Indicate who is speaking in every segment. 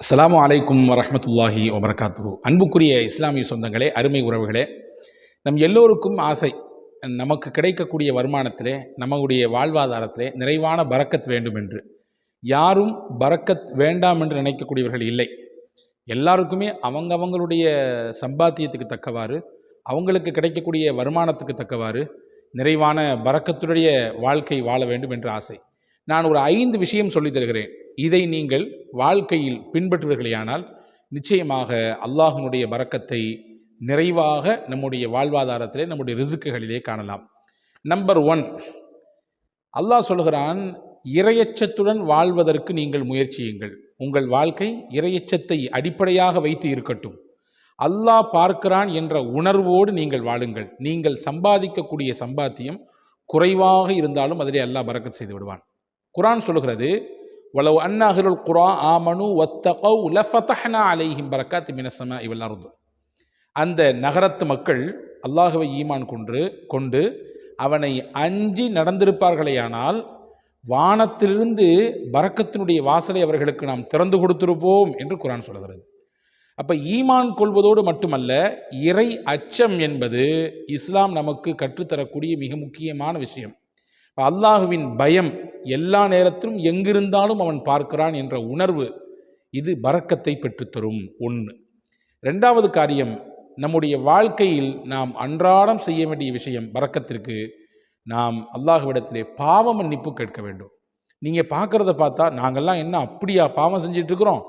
Speaker 1: அஸ்ஸலாமு அலைக்கும் வரமத்துல்லாஹி வபர்காத்து அன்புக்குரிய இஸ்லாமிய சொந்தங்களே அருமை உறவுகளே நம் எல்லோருக்கும் ஆசை நமக்கு கிடைக்கக்கூடிய வருமானத்திலே நம்முடைய வாழ்வாதாரத்திலே நிறைவான பறக்கத் வேண்டும் என்று யாரும் பறக்கத் வேண்டாம் என்று நினைக்கக்கூடியவர்கள் இல்லை. எல்லாருக்குமே அவங்கவங்களுடைய சம்பாத்தியத்துக்கு தக்கவாறு அவங்களுக்கு கிடைக்கக்கூடிய வருமானத்துக்கு தக்கவாறு நிறைவான பறக்கத்துடைய வாழ்க்கை வாழ வேண்டும் என்ற ஆசை. நான் ஒரு ஐந்து விஷயம் சொல்லித் தருகிறேன். இதை நீங்கள் வாழ்க்கையில் பின்பற்றுவீர்களேயானால் நிச்சயமாக அல்லாஹ்வினுடைய பறக்கத்தை நிறைவாக நம்முடைய வாழ்வாதாரத்திலே நம்முடைய ரிசுக்குகளிலே காணலாம். நம்பர் ஒன் அல்லாஹ் சொல்கிறான் இரையச்சத்துடன் வாழ்வதற்கு நீங்கள் முயற்சியுங்கள். உங்கள் வாழ்க்கை இரையச்சத்தை அடிப்படையாக வைத்து இருக்கட்டும். அல்லாஹ் பார்க்கிறான் என்ற உணர்வோடு நீங்கள் வாழுங்கள். நீங்கள் சம்பாதிக்கக்கூடிய சம்பாத்தியம் குறைவாக இருந்தாலும் அதிலே அல்லாஹ் பறக்கத் செய்து விடுவான். குரான் சொல்கிறது வளவு அன்னஹருல் குரா ஆமனு வத்தகவ் லஃபத்தஹ்னா அலைஹிம் பரக்காத் மினசமா இவல் அருது. அந்த நகரத்து மக்கள் அல்லாஹுவை ஈமான் கொன்று கொண்டு அவனை அஞ்சி நடந்திருப்பார்களேயானால் வானத்திலிருந்து பரக்கத்தினுடைய வாசலை அவர்களுக்கு நாம் திறந்து கொடுத்திருப்போம் என்று குரான் சொல்கிறது அப்போ ஈமான் கொள்வதோடு மட்டுமல்ல இறை அச்சம் என்பது இஸ்லாம் நமக்கு கற்றுத்தரக்கூடிய மிக முக்கியமான விஷயம். அல்லாஹுவின் பயம் எல்லா நேரத்திலும் எங்கிருந்தாலும் அவன் பார்க்கிறான் என்ற உணர்வு இது பறக்கத்தை பெற்றுத்தரும். ஒன்று ரெண்டாவது காரியம் நம்முடைய வாழ்க்கையில் நாம் அன்றாடம் செய்ய வேண்டிய விஷயம் பறக்கத்திற்கு நாம் அல்லாஹுவிடத்திலே பாவ மன்னிப்பு கேட்க வேண்டும். நீங்கள் பார்க்குறத பார்த்தா நாங்கள்லாம் என்ன அப்படியா பாவம் செஞ்சிட்ருக்குறோம்?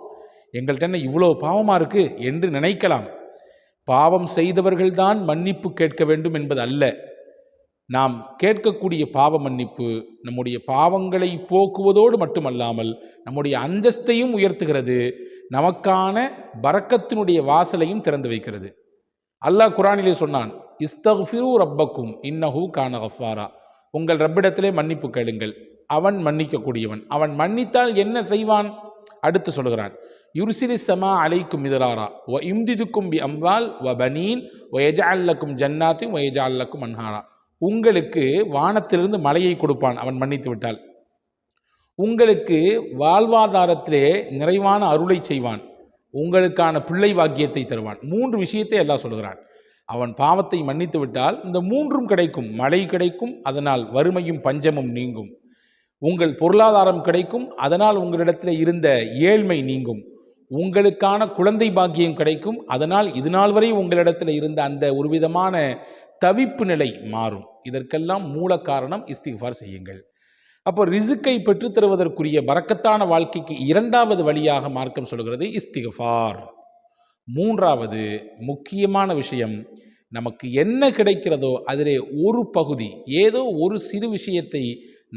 Speaker 1: எங்கள்கிட்ட என்ன இவ்வளோ பாவமாக இருக்குது என்று நினைக்கலாம். பாவம் செய்தவர்கள்தான் மன்னிப்பு கேட்க வேண்டும் என்பது அல்ல. நாம் கேட்கக்கூடிய பாவ மன்னிப்பு நம்முடைய பாவங்களை போக்குவதோடு மட்டுமல்லாமல் நம்முடைய அந்தஸ்தையும் உயர்த்துகிறது. நமக்கான பறக்கத்தினுடைய வாசலையும் திறந்து வைக்கிறது. அல்லாஹ் குரானிலே சொன்னான் இஸ்தஃபிரு ரப்பக்கும் இன்னஹூ கான ஹஃபாரா உங்கள் ரப்பிடத்திலே மன்னிப்பு கேளுங்கள். அவன் மன்னிக்கக்கூடியவன். அவன் மன்னித்தால் என்ன செய்வான்? அடுத்து சொல்கிறான் யுர்சிலி சமா அலைக்கும் மிதராரா. வ இம்திதுக்கும் பி அம்வால் வ பனீன். வயஜால்லக்கும் ஜன்னாத்தையும் வயஜால்லக்கும் அன்ஹாரா. உங்களுக்கு வானத்திலிருந்து மழையை கொடுப்பான். அவன் மன்னித்து விட்டால். உங்களுக்கு வாழ்வாதாரத்திலே நிறைவான அருளை செய்வான். உங்களுக்கான பிள்ளை வாக்கியத்தை தருவான். மூன்று விஷயத்தை எல்லாம் சொல்கிறான் அவன் பாவத்தை மன்னித்து விட்டால் இந்த மூன்றும் கிடைக்கும். மழை கிடைக்கும் அதனால் வறுமையும் பஞ்சமும் நீங்கும். உங்கள் பொருளாதாரம் கிடைக்கும் அதனால் உங்களிடத்தில் இருந்த ஏழ்மை நீங்கும். உங்களுக்கான குழந்தை பாக்கியம் கிடைக்கும். அதனால் இது நாள் வரை உங்களிடத்தில் இருந்த அந்த ஒரு விதமான தவிப்பு நிலை மாறும். இதற்கெல்லாம் மூல காரணம் இஸ்திஃபார் செய்யுங்கள். அப்போ ரிசுக்கை பெற்றுத்தருவதற்குரிய பறக்கத்தான வாழ்க்கைக்கு இரண்டாவது வழியாக மார்க்கம் சொல்கிறது இஸ்திஃபார் மூன்றாவது முக்கியமான விஷயம் நமக்கு என்ன கிடைக்கிறதோ அதிலே ஒரு பகுதி ஏதோ ஒரு சிறு விஷயத்தை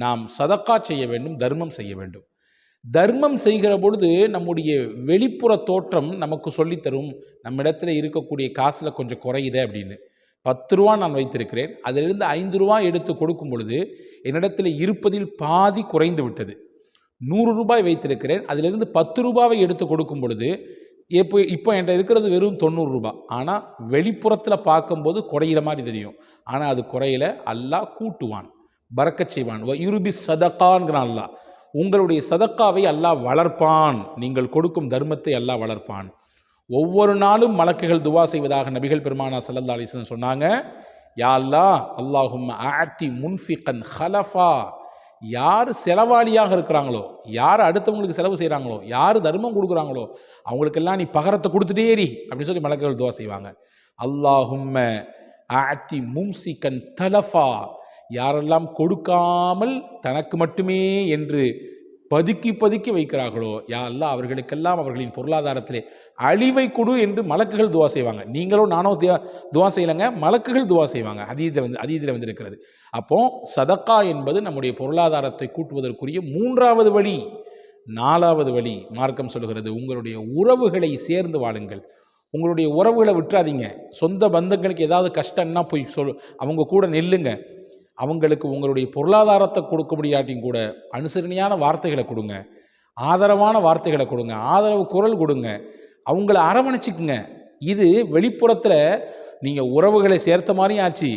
Speaker 1: நாம் சதக்கா செய்ய வேண்டும் தர்மம் செய்ய வேண்டும். தர்மம் செய்கிற பொழுது நம்முடைய வெளிப்புற தோற்றம் நமக்கு சொல்லித்தரும் நம்மிடத்தில் இருக்கக்கூடிய காசில் கொஞ்சம் குறையுது அப்படின்னு. பத்து ரூபா நான் வைத்திருக்கிறேன். அதிலிருந்து ஐந்து ரூபா எடுத்து கொடுக்கும் பொழுது என்னிடத்தில் இருப்பதில் பாதி குறைந்து விட்டது. நூறு ரூபாய் வைத்திருக்கிறேன். அதிலிருந்து பத்து ரூபாவை எடுத்து கொடுக்கும் பொழுது இப்போ இப்போ என்கிட்ட இருக்கிறது வெறும் தொண்ணூறு ரூபாய் ஆனால் வெளிப்புறத்தில் பார்க்கும்போது குறையிற மாதிரி தெரியும். ஆனால் அது குறையில. அல்லாஹ் கூட்டுவான். பறக்கச் செய்வான். யூருபி சதக்கான்கிறான் அல்லாஹ். உங்களுடைய சதக்காவை அல்லாஹ் வளர்ப்பான். நீங்கள் கொடுக்கும் தர்மத்தை அல்லாஹ் வளர்ப்பான். ஒவ்வொரு நாளும் மலக்குகள் துவா செய்வதாக நபிகள் பெருமானா சல்லல்லா அலிஸ்லம் சொன்னாங்க. யா அல்லா அல்லாஹும் ஆத்தி முன்ஃபிகன் ஹலஃபா. யார் செலவாளியாக இருக்கிறாங்களோ யார் அடுத்தவங்களுக்கு செலவு செய்கிறாங்களோ யார் தர்மம் கொடுக்குறாங்களோ அவங்களுக்கெல்லாம் நீ பகரத்தை கொடுத்துட்டே ஏறி அப்படின்னு சொல்லி மலக்குகள் துவா செய்வாங்க. அல்லாஹும் ஆத்தி மும்சிகன் தலஃபா. யாரெல்லாம் கொடுக்காமல் தனக்கு மட்டுமே என்று பதுக்கி பதுக்கி வைக்கிறார்களோ யா அல்லா அவர்களுக்கெல்லாம் அவர்களின் பொருளாதாரத்திலே அழிவை கொடு என்று மலக்குகள் துவா செய்வாங்க. நீங்களும் நானும் துவா செய்யலைங்க மலக்குகள் துவா செய்வாங்க. அதீதில் வந்து அதீதில் வந்து இருக்கிறது அப்போ சதக்கா என்பது நம்முடைய பொருளாதாரத்தை கூட்டுவதற்குரிய மூன்றாவது வழி. நாலாவது வழி மார்க்கம் சொல்கிறது உங்களுடைய உறவுகளை சேர்ந்து வாழுங்கள். உங்களுடைய உறவுகளை விட்டுறாதீங்க. சொந்த பந்தங்களுக்கு ஏதாவது கஷ்டம்னா போய் சொல் அவங்க கூட நெல்லுங்க. அவங்களுக்கு உங்களுடைய பொருளாதாரத்தை கொடுக்க முடியாட்டியும் கூட அனுசரணையான வார்த்தைகளை கொடுங்க. ஆதரவான வார்த்தைகளை கொடுங்க. ஆதரவு குரல் கொடுங்க. அவங்கள அரவணைச்சிக்குங்க. இது வெளிப்புறத்தில் நீங்கள் உறவுகளை சேர்த்த மாதிரியும் ஆச்சு.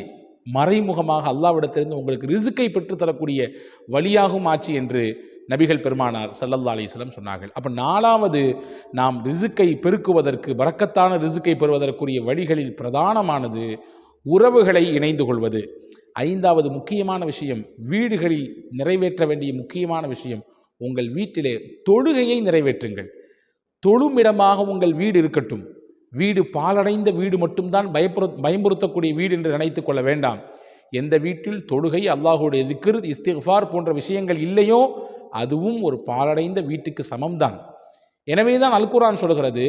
Speaker 1: மறைமுகமாக அல்லாவிடத்திலிருந்து உங்களுக்கு ரிசுக்கை பெற்றுத்தரக்கூடிய வழியாகவும் ஆச்சு என்று நபிகள் பெருமானார் சல்லல்லா அலைஹி சொன்னார்கள். அப்போ நாலாவது நாம் ரிசுக்கை பெருக்குவதற்கு வரக்கத்தான ரிசுக்கை பெறுவதற்குரிய வழிகளில் பிரதானமானது உறவுகளை இணைந்து கொள்வது. ஐந்தாவது முக்கியமான விஷயம் வீடுகளில் நிறைவேற்ற வேண்டிய முக்கியமான விஷயம் உங்கள் வீட்டிலே தொழுகையை நிறைவேற்றுங்கள். தொழுமிடமாக உங்கள் வீடு இருக்கட்டும். வீடு பாலடைந்த வீடு மட்டும்தான் பயப்புற பயம்புறுத்தக்கூடிய வீடு என்று நினைத்துக் கொள்ள வேண்டாம். எந்த வீட்டில் தொழுகை அல்லாஹுடைய திக்ர் இஸ்திஃபார் போன்ற விஷயங்கள் இல்லையோ அதுவும் ஒரு பாலடைந்த வீட்டுக்கு சமம்தான். எனவே தான் அல்குரான் சொல்கிறது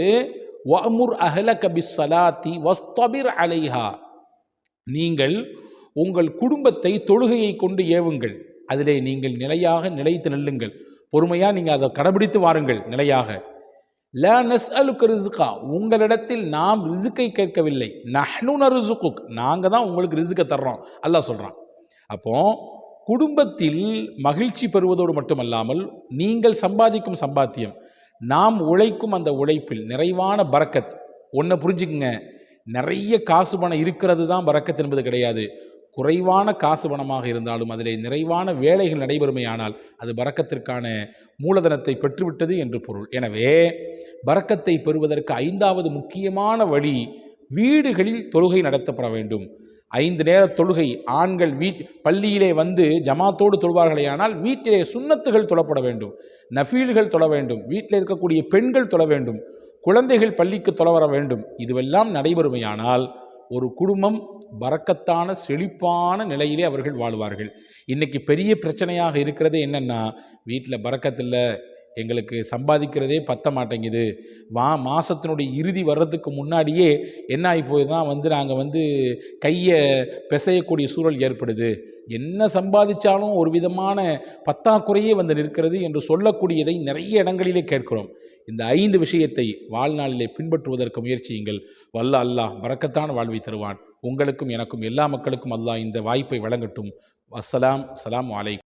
Speaker 1: வமுர் அஹலக பிஸ்ஸலாத்தி வஸ்தபிர் அலைஹா. நீங்கள் உங்கள் குடும்பத்தை தொழுகையை கொண்டு ஏவுங்கள். அதிலே நீங்கள் நிலையாக நிலைத்து நில்லுங்கள். பொறுமையாக நீங்கள் அதை கடைபிடித்து வாருங்கள் நிலையாக. லேனஸ் நஸ்அலுக்கு ரிசுகா உங்களிடத்தில் நாம் ரிசுக்கை கேட்கவில்லை. நஹ்னு நருசுகுக் நாங்கள் தான் உங்களுக்கு ரிசுக்கை தர்றோம். அல்லா சொல்கிறான் அப்போ குடும்பத்தில் மகிழ்ச்சி பெறுவதோடு மட்டுமல்லாமல் நீங்கள் சம்பாதிக்கும் சம்பாத்தியம் நாம் உழைக்கும் அந்த உழைப்பில் நிறைவான பரக்கத் ஒன்றை புரிஞ்சுக்குங்க. நிறைய காசு பணம் இருக்கிறது தான் பறக்கத் என்பது கிடையாது. குறைவான காசு பணமாக இருந்தாலும் அதிலே நிறைவான வேலைகள் நடைபெறுமையானால் அது பறக்கத்திற்கான மூலதனத்தை பெற்றுவிட்டது என்று பொருள். எனவே பறக்கத்தை பெறுவதற்கு ஐந்தாவது முக்கியமான வழி வீடுகளில் தொழுகை நடத்தப்பட வேண்டும். ஐந்து நேர தொழுகை ஆண்கள் வீட் பள்ளியிலே வந்து ஜமாத்தோடு தொழுவார்களேயானால் வீட்டிலே சுண்ணத்துகள் தொழப்பட வேண்டும். நஃபீல்கள் தொழ வேண்டும். வீட்டில் இருக்கக்கூடிய பெண்கள் தொழ வேண்டும். குழந்தைகள் பள்ளிக்கு தொலை வர வேண்டும். இதுவெல்லாம் நடைபெறுமையானால் ஒரு குடும்பம் பறக்கத்தான செழிப்பான நிலையிலே அவர்கள் வாழ்வார்கள். இன்னைக்கு பெரிய பிரச்சனையாக இருக்கிறது என்னென்னா வீட்டில் பறக்கத்தில் எங்களுக்கு சம்பாதிக்கிறதே பத்த மாட்டேங்குது. வா மாதத்தினுடைய இறுதி வர்றதுக்கு முன்னாடியே என்ன ஆகி போகுதுன்னா வந்து நாங்கள் வந்து கையை பிசையக்கூடிய சூழல் ஏற்படுது. என்ன சம்பாதிச்சாலும் ஒரு விதமான பத்தாக்குறையே வந்து நிற்கிறது என்று சொல்லக்கூடியதை நிறைய இடங்களிலே கேட்கிறோம். இந்த ஐந்து விஷயத்தை வாழ்நாளிலே பின்பற்றுவதற்கு முயற்சியுங்கள். வல்ல அல்லாஹ் பறக்கத்தான வாழ்வை தருவான். உங்களுக்கும் எனக்கும் எல்லா மக்களுக்கும் அல்லாஹ் இந்த வாய்ப்பை வழங்கட்டும். அஸ்ஸலாம் அஸ்ஸலாமு அலைக்கும்